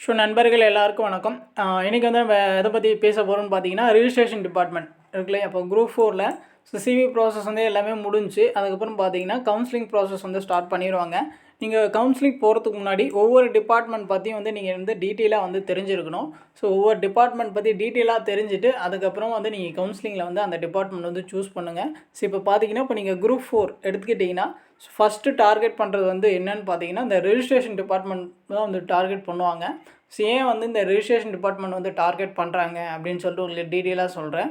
So நண்பர்கள் எல்லாருக்கும் வணக்கம். இன்றைக்கி வந்து நம்ம எதை பற்றி பேச போகிறோம்னு பார்த்தீங்கன்னா ரிஜிஸ்ட்ரேஷன் டிபார்ட்மெண்ட் இருக்குல்ல அப்போ குரூப் ஃபோரில் ஸோ சிவி ப்ராசஸ் வந்து எல்லாமே முடிஞ்சு அதுக்கப்புறம் பார்த்தீங்கன்னா கவுன்சிலிங் ப்ராசஸ் வந்து ஸ்டார்ட் பண்ணிடுவாங்க நீங்கள் கவுன்சிலிங் போகிறதுக்கு முன்னாடி ஒவ்வொரு டிபார்ட்மெண்ட் பற்றியும் வந்து நீங்கள் வந்து டீட்டெயிலாக வந்து தெரிஞ்சிருக்கணும். ஸோ ஒவ்வொரு டிபார்ட்மெண்ட் பற்றி டீட்டெயிலாக தெரிஞ்சுட்டு அதுக்கப்புறம் வந்து நீங்கள் கவுன்சிலிங்கில் வந்து அந்த டிபார்ட்மெண்ட் வந்து சூஸ் பண்ணுங்கள் ஸோ இப்போ பார்த்தீங்கன்னா இப்போ நீங்கள் குரூப் ஃபோர் எடுத்துக்கிட்டிங்கன்னா ஃபஸ்ட்டு டார்கெட் பண்ணுறது வந்து என்னன்னு பார்த்தீங்கன்னா இந்த ரெஜிஸ்ட்ரேஷன் டிபார்ட்மெண்ட் தான் வந்து டார்கெட் பண்ணுவாங்க. ஸோ ஏன் வந்து இந்த ரெஜிஸ்ட்ரேஷன் டிபார்ட்மெண்ட் வந்து டார்கெட் பண்ணுறாங்க அப்படின்னு சொல்லிட்டு உங்களுக்கு டீட்டெயிலாக சொல்கிறேன்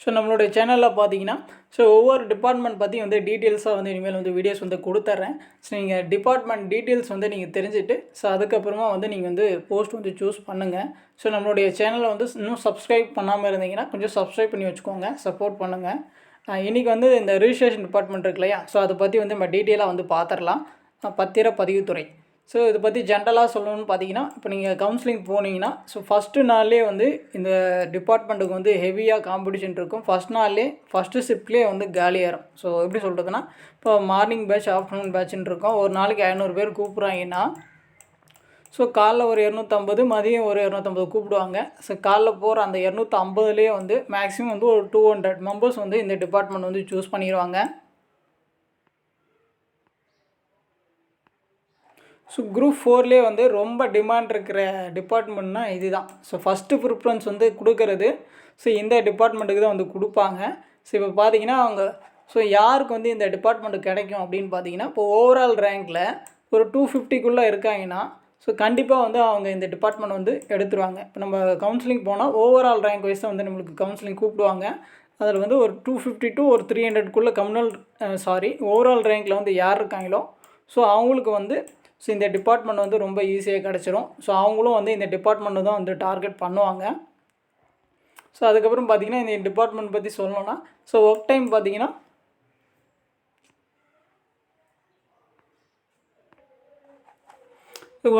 ஸோ நம்மளுடைய சேனலில் பார்த்தீங்கன்னா ஸோ ஒவ்வொரு டிபார்ட்மெண்ட் பற்றி வந்து டீட்டெயில்ஸாக வந்து இனிமேல் வந்து வீடியோஸ் வந்து கொடுத்துட்றேன் ஸோ நீங்கள் டிபார்ட்மெண்ட் டீட்டெயில்ஸ் வந்து நீங்கள் தெரிஞ்சுட்டு ஸோ அதுக்கப்புறமா வந்து நீங்கள் வந்து போஸ்ட் வந்து சூஸ் பண்ணுங்கள் ஸோ நம்மளுடைய சேனலை வந்து இன்னும் சப்ஸ்கிரைப் பண்ணாமல் இருந்தீங்கன்னா கொஞ்சம் சப்ஸ்கிரைப் பண்ணி வச்சுக்கோங்க சப்போர்ட் பண்ணுங்கள் இன்றைக்கி வந்து இந்த ரிஜிஸ்ட்ரேஷன் டிபார்ட்மெண்ட் இருக்கு இல்லையா? ஸோ அதை பற்றி வந்து நம்ம டீட்டெயிலாக வந்து பார்த்துடலாம் பத்திர பதிவுத்துறை. ஸோ இதை பற்றி ஜென்ரலாக சொல்லணும்னு பார்த்தீங்கன்னா இப்போ நீங்கள் கவுன்சிலிங் போனீங்கன்னா ஸோ ஃபஸ்ட்டு நாள்லேயே வந்து இந்த டிபார்ட்மெண்ட்டுக்கு வந்து ஹெவியாக காம்படிஷன் இருக்கும். ஃபஸ்ட் நாள்லேயே ஃபஸ்ட்டு ஷிஃப்ட்லேயே வந்து காலியாயிரும் ஸோ எப்படி சொல்கிறதுனா இப்போ மார்னிங் பேட்ச் ஆஃப்டர்நூன் பேட்ச்னு இருக்கும். ஒரு நாளைக்கு ஐநூறு பேர் கூப்பிட்றாங்கன்னா ஸோ காலைல ஒரு இரநூத்தம்பது மதியம் ஒரு இரநூத்தம்பது கூப்பிடுவாங்க. ஸோ காலைல போகிற அந்த இரநூத்தம்பதுலேயே வந்து மேக்ஸிமம் வந்து ஒரு டூ ஹண்ட்ரட் மெம்பர்ஸ் வந்து இந்த டிபார்ட்மெண்ட் வந்து சூஸ் பண்ணிடுவாங்க ஸோ குரூப் ஃபோர்லேயே வந்து ரொம்ப டிமாண்ட் இருக்கிற டிபார்ட்மெண்ட்னா இதுதான். ஸோ ஃபஸ்ட்டு ப்ரிஃபரன்ஸ் வந்து கொடுக்கறது. ஸோ இந்த டிபார்ட்மெண்ட்டுக்கு தான் வந்து கொடுப்பாங்க. ஸோ இப்போ பார்த்தீங்கன்னா அவங்க ஸோ யாருக்கு வந்து இந்த டிபார்ட்மெண்ட்டு கிடைக்கும் அப்படின்னு பார்த்தீங்கன்னா இப்போ ஓவரால் ரேங்க்கில் ஒரு டூ ஃபிஃப்டிக்குள்ளே இருக்காங்கன்னா ஸோ கண்டிப்பாக வந்து அவங்க இந்த டிபார்ட்மெண்ட் வந்து எடுத்துருவாங்க. இப்போ நம்ம கவுன்சிலிங் போனால் ஓவரால் ரேங்க் வைஸ் வந்து நம்மளுக்கு கவுன்சிலிங் கூப்பிடுவாங்க. அதில் வந்து ஒரு டூ ஃபிஃப்டி டு ஒரு த்ரீ ஹண்ட்ரட்குள்ளே கம்யூனல் சாரி ஓவரால் ரேங்கில் வந்து யார் இருக்காங்களோ ஸோ அவங்களுக்கு வந்து ஸோ இந்த டிபார்ட்மெண்ட் வந்து ரொம்ப ஈஸியாக கிடச்சிரும். ஸோ அவங்களும் வந்து இந்த டிபார்ட்மெண்ட்டு தான் வந்து டார்கெட் பண்ணுவாங்க. ஸோ அதுக்கப்புறம் பார்த்திங்கன்னா இந்த டிபார்ட்மெண்ட் பற்றி சொல்லணும்னா ஸோ ஒர்க் டைம் பார்த்திங்கன்னா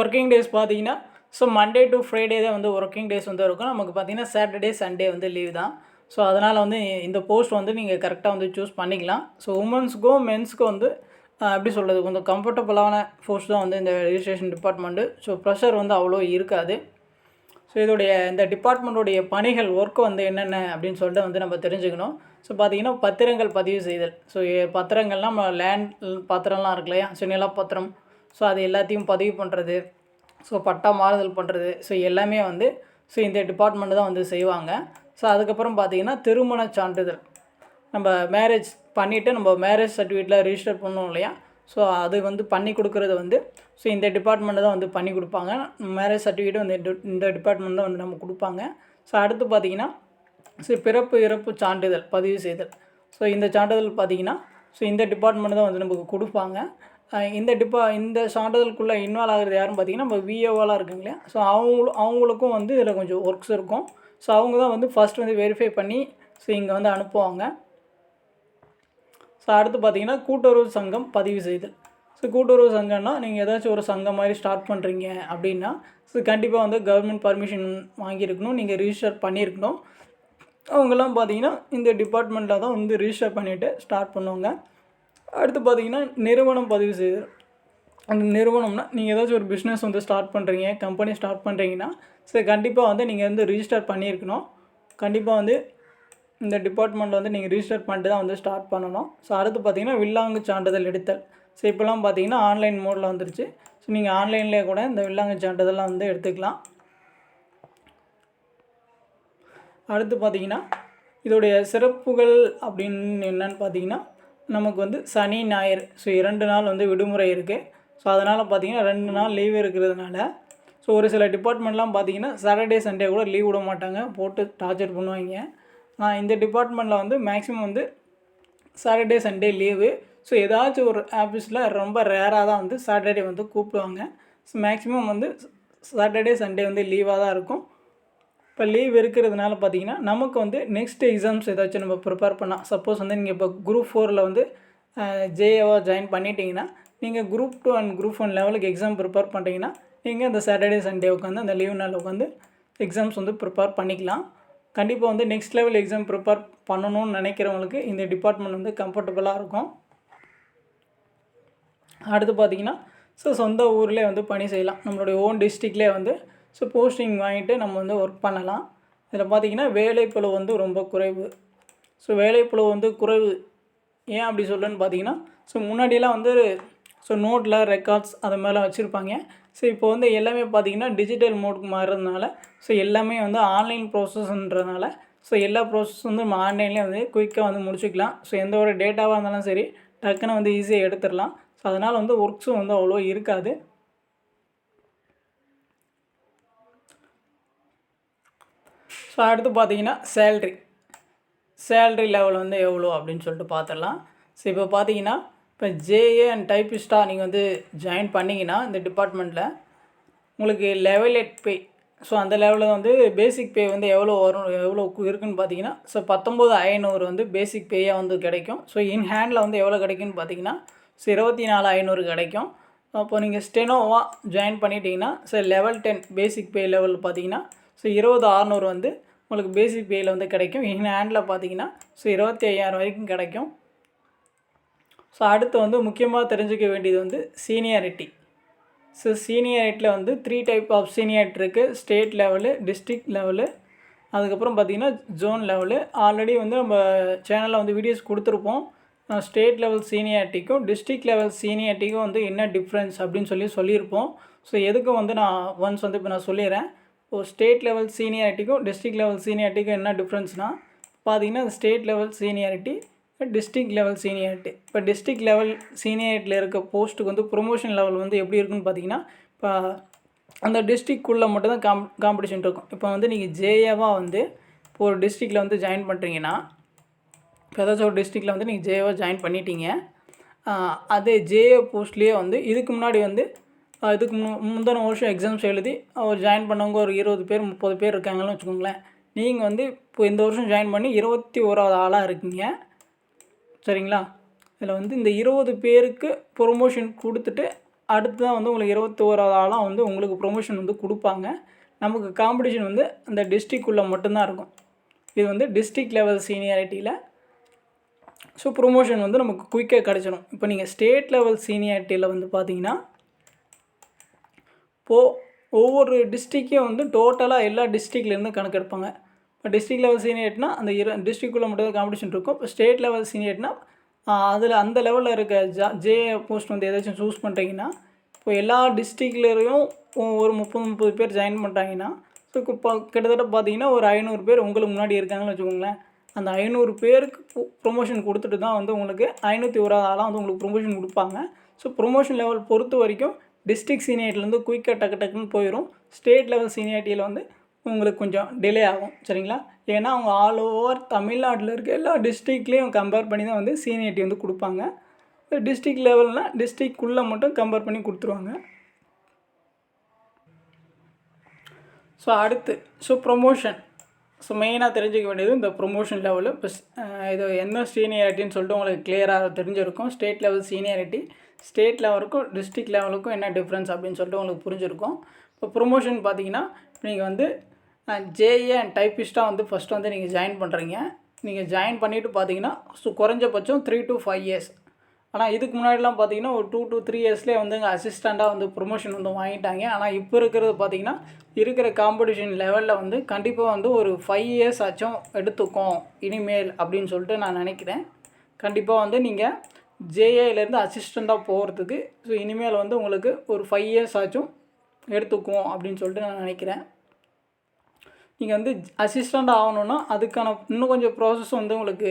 ஒர்க்கிங் டேஸ் பார்த்தீங்கன்னா ஸோ மண்டே டு ஃப்ரைடே தான் வந்து ஒர்க்கிங் டேஸ் வந்து இருக்கும். நமக்கு பார்த்தீங்கன்னா சாட்டர்டே சண்டே வந்து லீவ் தான். ஸோ அதனால் வந்து இந்த போஸ்ட் வந்து நீங்கள் கரெக்டாக வந்து சூஸ் பண்ணிக்கலாம். ஸோ உமன்ஸ்க்கும் மென்ஸ்க்கும் வந்து எப்படி சொல்கிறது கொஞ்சம் கம்ஃபர்டபுளான போஸ்ட் தான் வந்து இந்த ரெஜிஸ்ட்ரேஷன் டிபார்ட்மெண்ட்டு ஸோ ப்ரெஷர் வந்து அவ்வளோ இருக்காது. ஸோ இதோடைய இந்த டிபார்ட்மெண்ட்டுடைய பணிகள் ஒர்க்கு வந்து என்னென்ன அப்படின்னு சொல்லிட்டு வந்து நம்ம தெரிஞ்சுக்கணும். ஸோ பார்த்தீங்கன்னா பத்திரங்கள் பதிவு செய்தல். ஸோ பத்திரங்கள்லாம் நம்ம லேண்ட் பத்திரம்லாம் இருக்கு இல்லையா? ஸோ நிலப்பத்திரம் ஸோ அது எல்லாத்தையும் பதிவு பண்ணுறது ஸோ பட்டா மாறுதல் பண்ணுறது ஸோ எல்லாமே வந்து ஸோ இந்த டிபார்ட்மெண்ட் தான் வந்து செய்வாங்க. ஸோ அதுக்கப்புறம் பார்த்தீங்கன்னா திருமண சான்றிதழ். நம்ம மேரேஜ் பண்ணிவிட்டு நம்ம மேரேஜ் சர்டிஃபிகேட்டில் ரிஜிஸ்டர் பண்ணோம் இல்லையா? ஸோ அது வந்து பண்ணி கொடுக்குறது வந்து ஸோ இந்த டிபார்ட்மெண்ட் தான் வந்து பண்ணி கொடுப்பாங்க. மேரேஜ் சர்டிஃபிகேட் வந்து இந்த- டிபார்ட்மெண்ட் தான் வந்து நம்ம கொடுப்பாங்க. ஸோ அடுத்து பார்த்தீங்கன்னா ஸோ பிறப்பு இறப்பு சான்றிதழ் பதிவு செய்தல். ஸோ இந்த சான்றிதழ் பார்த்திங்கன்னா ஸோ இந்த டிபார்ட்மெண்ட் தான் வந்து நமக்கு கொடுப்பாங்க. இந்த டிப்பா இந்த சான்றிதழுக்குள்ளே இன்வால்வ் ஆகிறது யாருன்னு பார்த்தீங்கன்னா நம்ம விஓவாலாம் இருக்குங்க இல்லையா? ஸோ அவங்களும் அவங்களுக்கும் வந்து இதில் கொஞ்சம் ஒர்க்ஸ் இருக்கும். ஸோ அவங்க தான் வந்து ஃபஸ்ட் வந்து வெரிஃபை பண்ணி ஸோ இங்கே வந்து அனுப்புவாங்க. ஸோ அடுத்து பார்த்தீங்கன்னா கூட்டுறவு சங்கம் பதிவு செய்தல். ஸோ கூட்டுறவு சங்கம்னா நீங்கள் ஏதாச்சும் ஒரு சங்கம் மாதிரி ஸ்டார்ட் பண்ணுறீங்க அப்படின்னா ஸோ கண்டிப்பாக வந்து கவர்மெண்ட் பர்மிஷன் வாங்கியிருக்கணும் நீங்கள் ரிஜிஸ்டர் பண்ணியிருக்கணும். அவங்கெல்லாம் பார்த்தீங்கன்னா இந்த டிபார்ட்மெண்ட்டில் தான் வந்து ரிஜிஸ்டர் பண்ணிவிட்டு ஸ்டார்ட் பண்ணுவாங்க. அடுத்து பார்த்தீங்கன்னா நிறுவனம் பதிவு செய்தல் அந்த நிறுவனம்னா நீங்கள் ஏதாச்சும் ஒரு பிஸ்னஸ் வந்து ஸ்டார்ட் பண்ணுறீங்க கம்பெனி ஸ்டார்ட் பண்ணுறீங்கன்னா ஸோ கண்டிப்பாக வந்து நீங்கள் வந்து ரிஜிஸ்டர் பண்ணியிருக்கணும். கண்டிப்பாக வந்து இந்த டிபார்ட்மெண்ட்டில் வந்து நீங்கள் ரிஜிஸ்டர் பண்ணிட்டு தான் வந்து ஸ்டார்ட் பண்ணணும். ஸோ அடுத்து பார்த்தீங்கன்னா வில்லாங்கு சான்றிதழ் எடுத்தல். ஸோ இப்போலாம் பார்த்தீங்கன்னா ஆன்லைன் மோடில் வந்துருச்சு. ஸோ நீங்கள் ஆன்லைன்லேயே கூட இந்த வில்லாங்கு சான்றிதழ்லாம் வந்து எடுத்துக்கலாம். அடுத்து பார்த்தீங்கன்னா இதோடைய சிறப்புகள் அப்படின்னு என்னன்னு பார்த்தீங்கன்னா நமக்கு வந்து சனி ஞாயிறு. ஸோ இரண்டு நாள் வந்து விடுமுறை இருக்குது ஸோ அதனால் பார்த்தீங்கன்னா ரெண்டு நாள் லீவ் இருக்கிறதுனால ஸோ ஒரு சில டிபார்ட்மெண்ட்லாம் பார்த்தீங்கன்னா சாட்டர்டே சண்டே கூட லீவ் விட மாட்டாங்க. போட்டு டார்ச்சர் பண்ணுவாங்க. நான் இந்த டிபார்ட்மெண்ட்டில் வந்து மேக்ஸிமம் வந்து சாட்டர்டே சண்டே லீவு ஸோ ஏதாச்சும் ஒரு ஆஃபீஸில் ரொம்ப ரேராக தான் வந்து சாட்டர்டே வந்து கூப்பிடுவாங்க. ஸோ மேக்ஸிமம் வந்து சாட்டர்டே சண்டே வந்து லீவாக தான் இருக்கும். இப்போ லீவ் இருக்கிறதுனால பார்த்தீங்கன்னா நமக்கு வந்து நெக்ஸ்ட் எக்ஸாம்ஸ் ஏதாச்சும் நம்ம ப்ரிப்பேர் பண்ணால் சப்போஸ் வந்து நீங்கள் இப்போ குரூப் ஃபோரில் வந்து ஜேஏவாக ஜாயின் பண்ணிட்டீங்கன்னா நீங்கள் group two and group one லெவலுக்கு எக்ஸாம் ப்ரிப்பேர் பண்ணுறீங்கன்னா நீங்கள் அந்த சாட்டர்டே சண்டே உட்காந்து அந்த லீவ் நாள் உட்காந்து எக்ஸாம்ஸ் வந்து ப்ரிப்பேர் பண்ணிக்கலாம். கண்டிப்பாக வந்து நெக்ஸ்ட் லெவல் எக்ஸாம் ப்ரிப்பேர் பண்ணணும்னு நினைக்கிறவங்களுக்கு இந்த டிபார்ட்மெண்ட் வந்து கம்ஃபர்டபுளாக இருக்கும். அடுத்து பார்த்தீங்கன்னா ஸோ சொந்த ஊர்லேயே வந்து பணி செய்யலாம். நம்மளுடைய ஓன் டிஸ்ட்ரிக்ட்லேயே வந்து ஸோ போஸ்டிங் வாங்கிட்டு நம்ம வந்து ஒர்க் பண்ணலாம். இதில் பார்த்தீங்கன்னா வேலைப்பளு வந்து ரொம்ப குறைவு. ஸோ வேலைப்பளு வந்து குறைவு. ஏன் அப்படி சொல்கிறேன்னு பார்த்தீங்கன்னா ஸோ முன்னாடியெல்லாம் வந்து ஸோ நோட்டில் ரெக்கார்ட்ஸ் அது மாதிரிலாம் வச்சுருப்பாங்க. ஸோ இப்போ வந்து எல்லாமே பார்த்தீங்கன்னா டிஜிட்டல் மோடுக்கு மாறுறதுனால ஸோ எல்லாமே வந்து ஆன்லைன் ப்ராசஸ்ன்றதுனால ஸோ எல்லா ப்ராசஸும் வந்து நம்ம ஆன்லைன்லேயே வந்து குயிக்காக வந்து முடிச்சுக்கலாம். ஸோ எந்த ஒரு டேட்டாவாக இருந்தாலும் சரி டக்குன்னு வந்து ஈஸியாக எடுத்துடலாம். ஸோ அதனால் வந்து ஒர்க்ஸும் வந்து அவ்வளோ இருக்காது. ஸோ அடுத்து பார்த்தீங்கன்னா சேல்ரி சேல்ரி லெவல் வந்து எவ்வளோ அப்படின்னு சொல்லிட்டு பார்த்துடலாம். ஸோ இப்போ பார்த்தீங்கன்னா இப்போ ஜேஏ அண்ட் டைப்பிஸ்ட்டாக நீங்கள் வந்து ஜாயின் பண்ணிங்கன்னா இந்த டிபார்ட்மெண்ட்டில் உங்களுக்கு லெவல் எட் பே ஸோ அந்த லெவலில் வந்து பேசிக் பே வந்து எவ்வளோ வரும் எவ்வளோ இருக்குன்னு பார்த்தீங்கன்னா ஸோ பத்தொம்போது ஐநூறு வந்து பேசிக் பேயாக வந்து கிடைக்கும். ஸோ இன் ஹேண்டில் வந்து எவ்வளோ கிடைக்குன்னு பார்த்தீங்கன்னா ஸோ இருபத்தி நாலு ஐநூறு கிடைக்கும். அப்போ நீங்கள் ஸ்டெனோவாக ஜாயின் பண்ணிட்டீங்கன்னா so level ten basic pay level பார்த்தீங்கன்னா ஸோ இருபது அறநூறு வந்து உங்களுக்கு பேசிக் பேயில் வந்து கிடைக்கும். இன் ஹேண்டில் பார்த்தீங்கன்னா ஸோ இருபத்தி ஐயாயிரம் வரைக்கும் கிடைக்கும். ஸோ அடுத்து வந்து முக்கியமாக தெரிஞ்சுக்க வேண்டியது வந்து சீனியாரிட்டி ஸோ சீனியாரிட்டியில் வந்து த்ரீ டைப் ஆஃப் சீனியாரிட்டி இருக்குது ஸ்டேட் லெவலு டிஸ்ட்ரிக்ட் லெவலு அதுக்கப்புறம் பார்த்திங்கன்னா ஜோன் லெவலு ஆல்ரெடி வந்து நம்ம சேனலில் வந்து வீடியோஸ் கொடுத்துருப்போம். ஸ்டேட் லெவல் சீனியாரிட்டிக்கும் டிஸ்ட்ரிக்ட் லெவல் சீனியாரிட்டிக்கும் வந்து என்ன டிஃப்ரென்ஸ் அப்படின்னு சொல்லி சொல்லியிருப்போம். ஸோ எதுக்கும் வந்து நான் ஒன்ஸ் வந்து இப்போ நான் சொல்லிடுறேன். இப்போ ஸ்டேட் லெவல் சீனியாரிட்டிக்கும் டிஸ்ட்ரிக்ட் லெவல் சீனியாரிட்டிக்கும் என்ன டிஃப்ரென்ஸ்னால் பார்த்தீங்கன்னா state level seniority district level seniority இப்போ டிஸ்ட்ரிக்ட் லெவல் சீனியாரிட்டியில் இருக்க போஸ்ட்டுக்கு வந்து ப்ரொமோஷன் லெவல் வந்து எப்படி இருக்குன்னு பார்த்தீங்கன்னா இப்போ அந்த டிஸ்ட்ரிக்குள்ளே மட்டும்தான் காம் காம்படிஷன் இருக்கும். இப்போ வந்து நீங்கள் ஜேஏவாக வந்து இப்போ ஒரு டிஸ்ட்ரிக்டில் வந்து ஜாயின் பண்ணுறீங்கன்னா இப்போ ஏதாச்சும் ஒரு டிஸ்ட்ரிக்டில் வந்து நீங்கள் ஜேஏவாக ஜாயின் பண்ணிட்டீங்க அதே ஜேஏ போஸ்ட்லேயே வந்து இதுக்கு முன்னாடி வந்து இதுக்கு மு முந்தின வருஷம் எக்ஸாம்ஸ் எழுதி அவர் ஜாயின் பண்ணவங்க ஒரு இருபது பேர் முப்பது பேர் இருக்காங்கன்னு வச்சுக்கோங்களேன். நீங்கள் வந்து இப்போ இந்த வருஷம் ஜாயின் பண்ணி இருபத்தி ஓராவது ஆளாக இருக்கீங்க. சரிங்களா? இதில் வந்து இந்த இருபது பேருக்கு ப்ரொமோஷன் கொடுத்துட்டு அடுத்து தான் வந்து உங்களுக்கு இருபத்தி ஓராவது ஆளாக வந்து உங்களுக்கு ப்ரொமோஷன் வந்து கொடுப்பாங்க. நமக்கு காம்படிஷன் வந்து அந்த டிஸ்ட்ரிக்குள்ளே மட்டும்தான் இருக்கும். இது வந்து டிஸ்ட்ரிக் லெவல் சீனியாரிட்டியில் ஸோ ப்ரொமோஷன் வந்து நமக்கு குயிக்காக கிடச்சிடும் இப்போ நீங்கள் ஸ்டேட் லெவல் சீனியாரிட்டியில் வந்து பார்த்தீங்கன்னா இப்போது ஒவ்வொரு டிஸ்ட்ரிக்கையும் வந்து டோட்டலாக எல்லா டிஸ்ட்ரிக்ட்லேருந்து கணக்கெடுப்பாங்க இப்போ டிஸ்ட்ரிக் லெவல் சீனியர்ட்னா அந்த இரு டிஸ்ட்ரிக்குள்ளே மட்டும் தான் காம்படிஷன் இருக்கும். இப்போ ஸ்டேட் லெவல் சீனியர்ட்னா அதில் அந்த லெவலில் இருக்க ஜா ஜே போஸ்ட் வந்து ஏதாச்சும் சூஸ் பண்ணுறீங்கன்னா இப்போ எல்லா டிஸ்ட்ரிக்ட்லேயும் ஒரு முப்பது முப்பது பேர் ஜாயின் பண்ணுறாங்கன்னா ஸோ இப்போ கிட்டத்தட்ட பார்த்தீங்கன்னா ஒரு ஐநூறு பேர் உங்களுக்கு முன்னாடி இருக்காங்கன்னு வச்சுக்கோங்களேன். அந்த ஐநூறு பேருக்கு ப்ரொமோஷன் கொடுத்துட்டு தான் வந்து உங்களுக்கு ஐநூற்றி ஒரு ஆளாக வந்து உங்களுக்கு ப்ரொமோஷன் கொடுப்பாங்க. ஸோ ப்ரொமோஷன் லெவல் பொறுத்த வரைக்கும் டிஸ்ட்ரிக் சீனியாரிட்டிலேருந்து குயிக்காக டக்கு டக்குன்னு போயிடும் ஸ்டேட் லெவல் சீனியாரிட்டியில் வந்து உங்களுக்கு கொஞ்சம் டிலே ஆகும். சரிங்களா? ஏன்னா அவங்க ஆல் ஓவர் தமிழ்நாட்டில் இருக்க எல்லா டிஸ்ட்ரிக்ட்லேயும் கம்பேர் பண்ணி தான் வந்து சீனியாரிட்டி வந்து கொடுப்பாங்க. டிஸ்ட்ரிக் லெவல்னால் டிஸ்ட்ரிக்குள்ளே மட்டும் கம்பேர் பண்ணி கொடுத்துருவாங்க. ஸோ அடுத்து ஸோ ப்ரொமோஷன் ஸோ மெயினாக தெரிஞ்சுக்க வேண்டியது இந்த ப்ரொமோஷன் லெவலு இப்போ இது என்ன சீனியாரிட்டின்னு சொல்லிட்டு உங்களுக்கு கிளியராக தெரிஞ்சிருக்கும். ஸ்டேட் லெவல் சீனியாரிட்டி ஸ்டேட் லெவலுக்கும் டிஸ்ட்ரிக்ட் லெவலுக்கும் என்ன டிஃப்ரென்ஸ் அப்படின்னு சொல்லிட்டு உங்களுக்கு புரிஞ்சிருக்கும். இப்போ ப்ரொமோஷன் பார்த்தீங்கன்னா நீங்கள் வந்து ஜேஏ அண்ட் டைப்பிஸ்ட்டாக வந்து ஃபஸ்ட்டு வந்து நீங்கள் ஜாயின் பண்ணுறீங்க நீங்கள் ஜாயின் பண்ணிவிட்டு பார்த்தீங்கன்னா ஸோ குறைஞ்சபட்சம் த்ரீ டு ஃபைவ் இயர்ஸ் ஆனால் இதுக்கு முன்னாடிலாம் பார்த்தீங்கன்னா ஒரு டூ டு த்ரீ இயர்ஸ்லேயே வந்து இங்கே அசிஸ்டண்ட்டாக வந்து ப்ரொமோஷன் வந்து வாங்கிட்டாங்க. ஆனால் இப்போ இருக்கிறது பார்த்தீங்கன்னா இருக்கிற காம்படிஷன் லெவலில் வந்து கண்டிப்பாக வந்து ஒரு ஃபைவ் இயர்ஸ் ஆச்சும் எடுத்துக்கும் இனிமேல் அப்படின்னு சொல்லிட்டு நான் நினைக்கிறேன். கண்டிப்பாக வந்து நீங்கள் ஜேஏலேருந்து அசிஸ்டண்ட்டாக போகிறதுக்கு ஸோ இனிமேல் வந்து உங்களுக்கு ஒரு ஃபைவ் இயர்ஸ் ஆச்சும் எடுத்துக்குவோம் அப்படின்னு சொல்லிட்டு நான் நினைக்கிறேன். நீங்கள் வந்து அசிஸ்டண்ட் ஆகணுன்னா அதுக்கான இன்னும் கொஞ்சம் ப்ராசஸ் வந்து உங்களுக்கு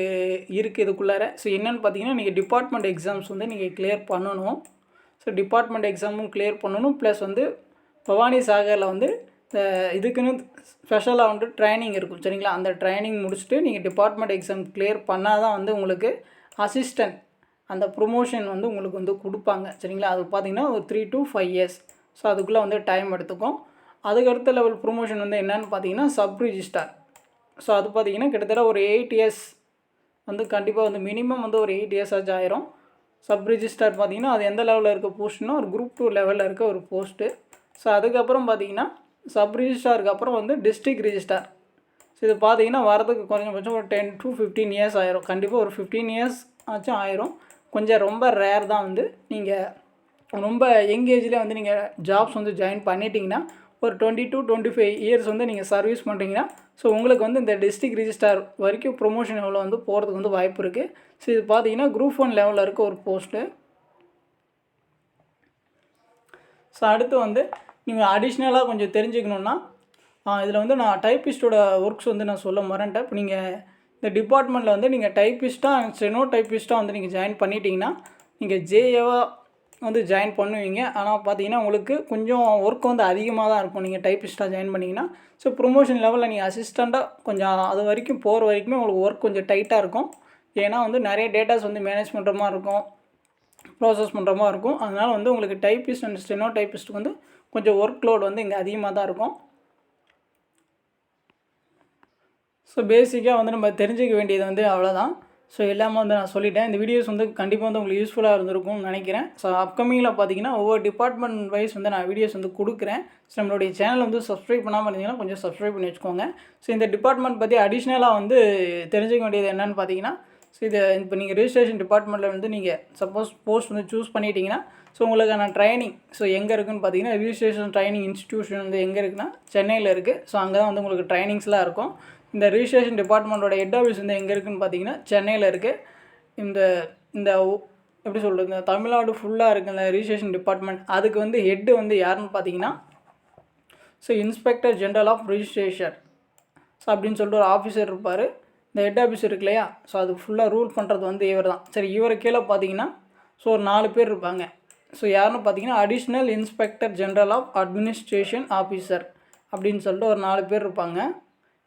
இருக்குது இதுக்குள்ளார. ஸோ என்னென்னு பார்த்தீங்கன்னா நீங்கள் டிபார்ட்மெண்ட் எக்ஸாம்ஸ் வந்து நீங்கள் கிளியர் பண்ணணும். ஸோ டிபார்ட்மெண்ட் எக்ஸாமும் கிளியர் பண்ணணும். ப்ளஸ் வந்து பவானி சாகரில் வந்து இதுக்குன்னு ஸ்பெஷலாக வந்து ட்ரைனிங் இருக்கும் சரிங்களா? அந்த ட்ரைனிங் முடிச்சுட்டு நீங்கள் டிபார்ட்மெண்ட் எக்ஸாம் கிளியர் பண்ணால் தான் வந்து உங்களுக்கு அசிஸ்டண்ட் அந்த ப்ரொமோஷன் வந்து உங்களுக்கு வந்து கொடுப்பாங்க. சரிங்களா? அது பார்த்தீங்கன்னா ஒரு three to five years so அதுக்குள்ளே வந்து டைம் எடுத்துக்கும். அதுக்கடுத்த லெவல் ப்ரொமோஷன் வந்து என்னென்னு பார்த்தீங்கன்னா சப் ரிஜிஸ்டார் ஸோ அது பார்த்தீங்கன்னா கிட்டத்தட்ட ஒரு எயிட் இயர்ஸ் வந்து கண்டிப்பாக வந்து மினிமம் வந்து ஒரு எயிட் இயர்ஸ் ஆச்சு ஆயிரும். சப் ரிஜிஸ்டார் பார்த்தீங்கன்னா அது எந்த லெவலில் இருக்க போஸ்ட்னா ஒரு குரூப் டூ லெவலில் இருக்க ஒரு போஸ்ட்டு ஸோ அதுக்கப்புறம் பார்த்தீங்கன்னா சப் ரிஜிஸ்டாருக்கு அப்புறம் வந்து டிஸ்ட்ரிக் ரிஜிஸ்டார் ஸோ இது பார்த்தீங்கன்னா வரதுக்கு குறைஞ்சபட்சம் ஒரு டென் டு ஃபிஃப்டீன் இயர்ஸ் ஆயிரும். கண்டிப்பாக ஒரு ஃபிஃப்டீன் இயர்ஸ் ஆச்சும் ஆயிரும். கொஞ்சம் ரொம்ப ரேர் தான் வந்து. நீங்கள் ரொம்ப யங் ஏஜ்லேயே வந்து நீங்கள் ஜாப்ஸ் வந்து ஜாயின் பண்ணிட்டீங்கன்னா ஒரு twenty to twenty five years வந்து நீங்கள் சர்வீஸ் பண்ணுறீங்கன்னா ஸோ உங்களுக்கு வந்து இந்த டிஸ்ட்ரிக்ட் ரிஜிஸ்டார் வரைக்கும் ப்ரொமோஷன் எவ்வளோ வந்து போகிறதுக்கு வந்து வாய்ப்பு இருக்குது ஸோ இது பார்த்தீங்கன்னா குரூப் ஒன் லெவலில் இருக்க ஒரு போஸ்ட்டு ஸோ அடுத்து வந்து நீங்கள் அடிஷ்னலாக கொஞ்சம் தெரிஞ்சுக்கணுன்னா இதில் வந்து நான் டைப்பிஸ்டோட ஒர்க்ஸ் வந்து நான் சொல்ல மறந்துட்டேன். இப்போ நீங்கள் இந்த டிபார்ட்மெண்ட்டில் வந்து நீங்கள் டைப்பிஸ்ட்டாக ஸ்டெனோ டைப்பிஸ்ட்டாக வந்து நீங்கள் ஜாயின் பண்ணிட்டீங்கன்னா நீங்கள் ஜேஏவாக வந்து ஜாயின் பண்ணுவீங்க. ஆனால் பார்த்தீங்கன்னா உங்களுக்கு கொஞ்சம் ஒர்க் வந்து அதிகமாக தான் இருக்கும். நீங்கள் டைப்பிஸ்ட்டாக ஜாயின் பண்ணிங்கன்னா ஸோ ப்ரொமோஷன் லெவலில் நீங்கள் அசிஸ்டண்ட்டாக கொஞ்சம் அது வரைக்கும் போகிற வரைக்குமே உங்களுக்கு ஒர்க் கொஞ்சம் டைட்டாக இருக்கும். ஏன்னா வந்து நிறைய டேட்டாஸ் வந்து மேனேஜ் பண்ணுற மாதிரி இருக்கும். ப்ராசஸ் பண்ணுற மாதிரி இருக்கும். அதனால் வந்து உங்களுக்கு டைப்பிஸ்ட் அண்ட் ஸ்டெனோ டைப்பிஸ்ட்டுக்கு வந்து கொஞ்சம் ஒர்க் லோட் வந்து இங்கே அதிகமாக தான் இருக்கும். ஸோ பேசிக்காக வந்து நம்ம தெரிஞ்சிக்க வேண்டியது வந்து அவ்வளோதான் ஸோ எல்லாமே வந்து நான் சொல்லிட்டேன். இந்த வீடியோஸ் வந்து கண்டிப்பாக வந்து உங்களுக்கு யூஸ்ஃபுல்லாக இருந்திருக்கும்னு நினைக்கிறேன். ஸோ அப்கமிங்கில் பார்த்தீங்கன்னா ஒவ்வொரு டிபார்ட்மெண்ட் வைஸ் வந்து நான் வீடியோஸ் வந்து கொடுக்குறேன். ஸோ நம்மளுடைய சேனல் வந்து சப்ஸ்கிரைப் பண்ணாமல் இருந்தீங்கன்னா கொஞ்சம் சப்ஸ்கிரைப் பண்ணி வச்சுக்கோங்க. ஸோ இந்த டிபார்ட்மெண்ட் பற்றி அடிஷ்னலாக வந்து தெரிஞ்சுக்க வேண்டியது என்னென்னு பார்த்தீங்கன்னா ஸோ இதை இப்போ நீங்கள் ரிஜிஸ்ட்ரேஷன் டிபார்ட்மெண்ட்டில் வந்து நீங்கள் சப்போஸ் போஸ்ட் வந்து சூஸ் பண்ணிட்டீங்கன்னா ஸோ உங்களுக்கான ட்ரைனிங் ஸோ எங்கே இருக்குன்னு பார்த்தீங்கன்னா ரிஜிஸ்ட்ரேஷன் ட்ரைனிங் இன்ஸ்டியூஷன் வந்து எங்கே இருக்குன்னா சென்னையில் இருக்குது ஸோ அங்கே தான் வந்து உங்களுக்கு ட்ரைனிங்ஸ்லாம் இருக்கும். இந்த ரிஜிஸ்ட்ரேஷன் டிபார்ட்மெண்ட்டோட ஹெட் ஆஃபீஸ் வந்து எங்கே இருக்குன்னு பார்த்தீங்கன்னா சென்னையில் இருக்குது இந்த இந்த எப்படி சொல்கிறது இந்த தமிழ்நாடு ஃபுல்லாக இருக்குது இந்த ரிஜிஸ்ட்ரேஷன் டிபார்ட்மெண்ட் அதுக்கு வந்து ஹெட்டு வந்து யாருன்னு பார்த்தீங்கன்னா so inspector general of registration so அப்படின்னு சொல்லிட்டு ஒரு ஆஃபீஸர் இருப்பார். இந்த ஹெட் ஆஃபீஸ் இருக்கு இல்லையா? ஸோ அது ஃபுல்லாக ரூல் பண்ணுறது வந்து இவர் தான். சரி இவரை கீழே பார்த்தீங்கன்னா ஸோ ஒரு நாலு பேர் இருப்பாங்க. ஸோ யாருன்னு பார்த்தீங்கன்னா additional inspector general of administration officer அப்படின்னு சொல்லிட்டு ஒரு நாலு பேர் இருப்பாங்க.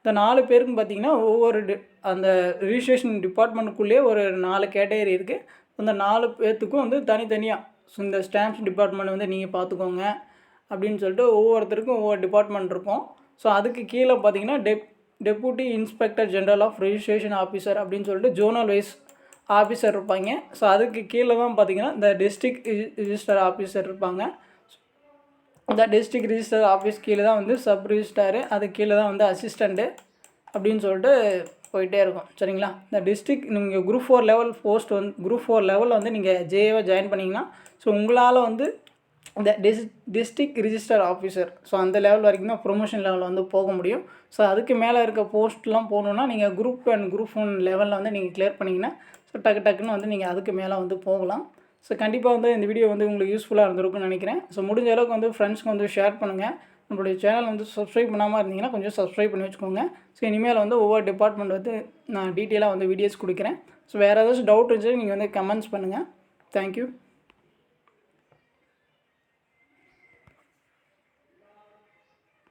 இந்த நாலு பேருக்கும் பார்த்தீங்கன்னா ஒவ்வொரு டி அந்த ரிஜிஸ்ட்ரேஷன் டிபார்ட்மெண்ட்டுக்குள்ளேயே ஒரு நாலு கேட்டகரி இருக்குது அந்த நாலு பேர்த்துக்கும் வந்து தனித்தனியாக ஸோ இந்த ஸ்டாம்ப்ஸ் டிபார்ட்மெண்ட் வந்து நீங்கள் பார்த்துக்கோங்க அப்படின்னு சொல்லிட்டு ஒவ்வொருத்தருக்கும் ஒவ்வொரு டிபார்ட்மெண்ட் இருக்கும். ஸோ அதுக்கு கீழே பார்த்தீங்கன்னா dep deputy inspector general of registration officer அப்படின்னு சொல்லிட்டு ஜோனல் வைஸ் ஆஃபீஸர் இருப்பாங்க. ஸோ அதுக்கு கீழே தான் பார்த்தீங்கன்னா இந்த டிஸ்ட்ரிக்ட் ரிஜிஸ்டர் ஆஃபீஸர் இருப்பாங்க. இந்த டிஸ்ட்ரிக்ட் ரிஜிஸ்டர் ஆஃபீஸ் கீழே தான் வந்து சப் ரிஜிஸ்டாரு அது கீழே தான் வந்து அசிஸ்டண்ட்டு அப்படின்னு சொல்லிட்டு போயிட்டே இருக்கும். சரிங்களா? இந்த டிஸ்ட்ரிக்ட் நீங்கள் குரூப் ஃபோர் லெவல் போஸ்ட் வந்து குரூப் ஃபோர் லெவலில் வந்து நீங்கள் ஜேஏவை ஜாயின் பண்ணிங்கன்னா ஸோ உங்களால் வந்து இந்த dis district register officer so அந்த லெவல் வரைக்கும் தான் ப்ரொமோஷன் லெவலில் வந்து போக முடியும். ஸோ அதுக்கு மேலே இருக்க போஸ்ட்லாம் போகணுன்னா நீங்கள் குரூப் அண்ட் குரூப் ஒன் லெவலில் வந்து நீங்கள் கிளியர் பண்ணிங்கன்னா ஸோ டக்கு டக்குன்னு வந்து நீங்கள் அதுக்கு மேலே வந்து போகலாம். ஸோ கண்டிப்பாக வந்து இந்த வீடியோ வந்து உங்களுக்கு யூஸ்ஃபுல்லாக இருந்திருக்கும்னு நினைக்கிறேன். ஸோ முடிஞ்ச அளவுக்கு வந்து ஃப்ரெண்ட்ஸ்க்கு வந்து ஷேர் பண்ணுங்கள் நம்மளுடைய சேனல் வந்து சப்ஸ்கிரைப் பண்ணாமல் இருந்தீங்கன்னா கொஞ்சம் சப்ஸ்கிரைப் பண்ணி வச்சுக்கோங்க. ஸோ இனிமேல் வந்து ஒவ்வொரு டிபார்ட்மெண்ட் வந்து நான் டீட்டெயிலாக வந்து வீடியோஸ் கொடுக்குறேன். ஸோ வேறு ஏதாச்சும் டவுட் இருந்துச்சு நீங்கள் வந்து கமெண்ட்ஸ் பண்ணுங்கள் தேங்க்யூ